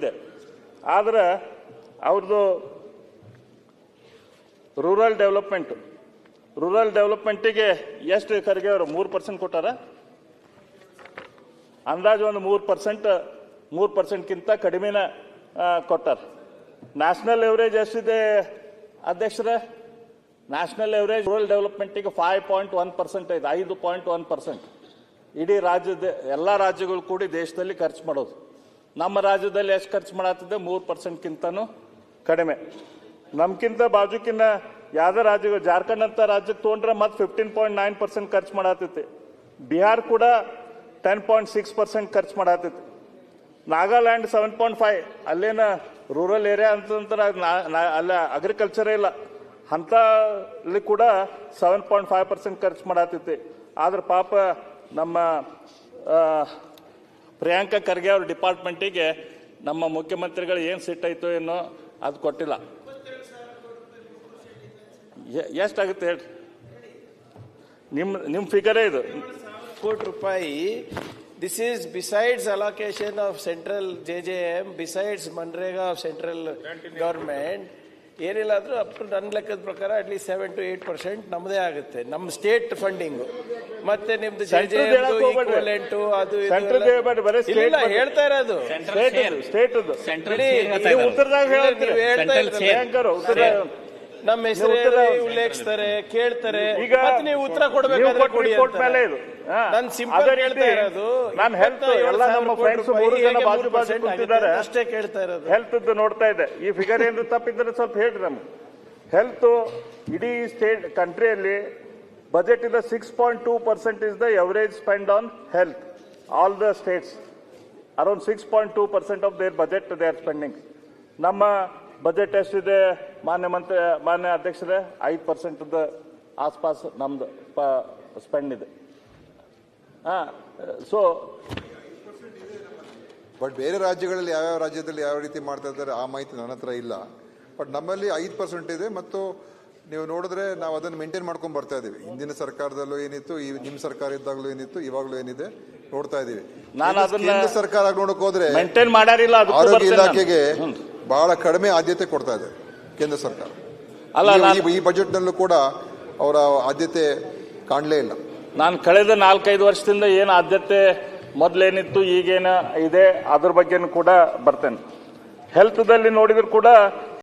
ಕೊಟ್ಟಿದ್ದೆ ಆದ್ರೆ ಅವ್ರದ್ದು ರೂರಲ್ ಡೆವಲಪ್ಮೆಂಟ್ ರೂರಲ್ ಡೆವಲಪ್ಮೆಂಟಿಗೆ ಎಷ್ಟು ಖರ್ಗೆ ಅವರು ಮೂರು ಪರ್ಸೆಂಟ್ ಕೊಟ್ಟಾರ? ಅಂದಾಜು ಒಂದು ಮೂರು ಪರ್ಸೆಂಟ್ ಮೂರು ಪರ್ಸೆಂಟ್ಗಿಂತ ಕಡಿಮೆನ ಕೊಟ್ಟಾರ. ನ್ಯಾಷನಲ್ ಎವರೇಜ್ ಎಷ್ಟಿದೆ ಅಧ್ಯಕ್ಷರೇ? ನ್ಯಾಷನಲ್ ಎವರೇಜ್ ರೂರಲ್ ಡೆವಲಪ್ಮೆಂಟಿಗೆ ಫೈವ್ ಪಾಯಿಂಟ್ ಒನ್ ಪರ್ಸೆಂಟ್ ಐದು ಐದು ಪಾಯಿಂಟ್ ಒನ್ ಪರ್ಸೆಂಟ್ ಇಡೀ ರಾಜ್ಯದ, ಎಲ್ಲ ರಾಜ್ಯಗಳು ಕೂಡಿ ದೇಶದಲ್ಲಿ ಖರ್ಚು ಮಾಡೋದು. ನಮ್ಮ ರಾಜ್ಯದಲ್ಲಿ ಎಷ್ಟು ಖರ್ಚು ಮಾಡತ್ತಿದೆ ಮೂರು ಪರ್ಸೆಂಟ್ಗಿಂತನೂ ಕಡಿಮೆ. ನಮ್ಗಿಂತ ಬಾಜುಕಿನ್ನ ಯಾವುದೇ ರಾಜ್ಯ ಜಾರ್ಖಂಡ್ ಅಂತ ರಾಜ್ಯಕ್ಕೆ ತೊಗೊಂಡ್ರೆ ಮತ್ತೆ ಫಿಫ್ಟೀನ್ ಪಾಯಿಂಟ್ ನೈನ್ ಪರ್ಸೆಂಟ್ ಖರ್ಚು ಮಾಡತ್ತೈತಿ. ಬಿಹಾರ್ ಕೂಡ ಟೆನ್ ಪಾಯಿಂಟ್ ಸಿಕ್ಸ್ ಪರ್ಸೆಂಟ್ ಖರ್ಚು ಮಾಡತ್ತೈತಿ. Nagaland seven point five. ಅಲ್ಲೇನ rural area ಅಂತಂದ್ರೆ ಅಲ್ಲ ಅಗ್ರಿಕಲ್ಚರೇ ಇಲ್ಲ. ಅಂಥಲ್ಲಿ ಕೂಡ ಸೆವೆನ್ ಪಾಯಿಂಟ್ ಫೈವ್ ಪರ್ಸೆಂಟ್ ಖರ್ಚು ಮಾಡತ್ತೈತಿ. ಆದ್ರೆ ಪಾಪ ನಮ್ಮ ಪ್ರಿಯಾಂಕಾ ಖರ್ಗೆ ಅವ್ರ ಡಿಪಾರ್ಟ್ಮೆಂಟಿಗೆ ನಮ್ಮ ಮುಖ್ಯಮಂತ್ರಿಗಳು ಏನು ಸಿಟ್ಟಾಯ್ತು ಏನೋ ಅದು ಕೊಟ್ಟಿಲ್ಲ. ಎಷ್ಟಾಗುತ್ತೆ ಹೇಳಿ ನಿಮ್ಮ ನಿಮ್ಮ ಫಿಗರೇ ಇದು. ಕೋಟಿ ರೂಪಾಯಿ. This is besides allocation of central J J M besides MNREGA of central government ಏನಿಲ್ಲ ಆದರೂ ಅಪ್ ಟು ನನ್ನ ಲೆಕ್ಕದ ಪ್ರಕಾರ at least seven to eight percent ನಮ್ಮದೇ ಆಗುತ್ತೆ. ನಮ್ಮ ಸ್ಟೇಟ್ ಫಂಡಿಂಗ್ ಮತ್ತೆ ನಿಮ್ದು. ಈಕ್ವಲೆಂಟು ಅದು ಇಲ್ಲ, ಹೇಳ್ತಾ ಇರೋದು. ಸ್ಟೇಟ್ ಸ್ಟೇಟ್ ಸೆಂಟ್ರಲ್ ಬಿಡಿ, ನೀವು ಹೇಳ್ತಾ ಇರೋದು. ಉತ್ತರ ನಮ್ಮ ಹೆಸರು ಉಲ್ಲೇಖಿಸ್ತಾರೆ ಕೇಳ್ತಾರೆ. ಈಗ ನೀವು ಉತ್ತರ ಕೊಡಬೇಕು ಕೊಡಿ ಇದು ಸಿಂಪಲ್ ಹೇಳ್ತಾ ಇರೋದು ನಾನು ಹೆಲ್ತ್ ಎಲ್ಲ ನಮ್ಮ ಫ್ರೆಂಡ್ಸ್ ಮೂರು ಜನ ಬಾಜು ಬಾಜು ಕುಂತಿದ್ದಾರೆ. ಅಷ್ಟೇ ಕೇಳ್ತಾ ಇರೋದು. ಹೆಲ್ತ್ ನೋಡ್ತಾ ಇದೆ. ಈ ಫಿಗರ್ ಏನು ತಪ್ಪಿದ್ರೆ ಸ್ವಲ್ಪ ಹೇಳ್ರಿ ನಮ್ಗೆ. ಹೆಲ್ತ್ ಇಡೀ ಸ್ಟೇಟ್ ಕಂಟ್ರಿಯಲ್ಲಿ ಬಜೆಟ್ ಇಂದ six point two percent is the average spend on health all the states around six point two percent of their budget they are spending ನಮ್ಮ ಬಜೆಟ್ ಎಷ್ಟಿದೆ? ಮಾನ್ಯ ಮಂತ್ರಿ ಮಾನ್ಯ ಅಧ್ಯಕ್ಷರೇ ಐದು ಪರ್ಸೆಂಟ್ ಆಸ್ಪಾಸ್ ನಮ್ದು ಸ್ಪೆಂಡ್ ಇದೆ. ಸೊ ಬಟ್ ಬೇರೆ ರಾಜ್ಯಗಳಲ್ಲಿ ಯಾವ್ಯಾವ ರಾಜ್ಯದಲ್ಲಿ ಯಾವ ರೀತಿ ಮಾಡ್ತಾ ಇದ್ದಾರೆ ಆ ಮಾಹಿತಿ ನನ್ನ ಹತ್ರ ಇಲ್ಲ. ಬಟ್ ನಮ್ಮಲ್ಲಿ ಐದು ಪರ್ಸೆಂಟ್ ಇದೆ ಮತ್ತು ನೀವು ನೋಡಿದ್ರೆ ನಾವು ಅದನ್ನು ಮೇಂಟೈನ್ ಮಾಡ್ಕೊಂಡು ಬರ್ತಾ ಇದ್ದೀವಿ. ಹಿಂದಿನ ಸರ್ಕಾರದಲ್ಲೂ ಏನಿತ್ತು ಈ ನಿಮ್ಮ ಸರ್ಕಾರ ಇದ್ದಾಗಲೂ ಏನಿತ್ತು ಇವಾಗಲೂ ಏನಿದೆ ನೋಡ್ತಾ ಇದ್ದೀವಿ. ನಾನು ಕೇಂದ್ರ- ಅದನ್ನ ಸರ್ಕಾರ ನೋಡಕ್ ಹೋದ್ರೆ ಮೇಂಟೈನ್ ಆರೋಗ್ಯ ಇಲಾಖೆಗೆ. ಬಹಳ ಕಡಿಮೆ ಆದ್ಯತೆ ಕೊಡ್ತಾ ಇದೆ ಕೇಂದ್ರ ಸರ್ಕಾರ. ಅಲ್ಲ ಈ- ಬಜೆಟ್ ಈ- ಈ ಬಜೆಟ್ನಲ್ಲೂ ಕೂಡ ಅವರ ಆದ್ಯತೆ ಕಾಣಲೇ ಇಲ್ಲ. ನಾನು ಕಳೆದ ನಾಲ್ಕೈದು ವರ್ಷದಿಂದ ಏನು ಆದ್ಯತೆ ಮೊದಲೇನಿತ್ತು, ಈಗೇನು ಇದೆ, ಅದ್ರ ಬಗ್ಗೆನೂ ಕೂಡ ಬರ್ತೇನೆ. ಹೆಲ್ತ್ದಲ್ಲಿ ನೋಡಿದ್ರು ಕೂಡ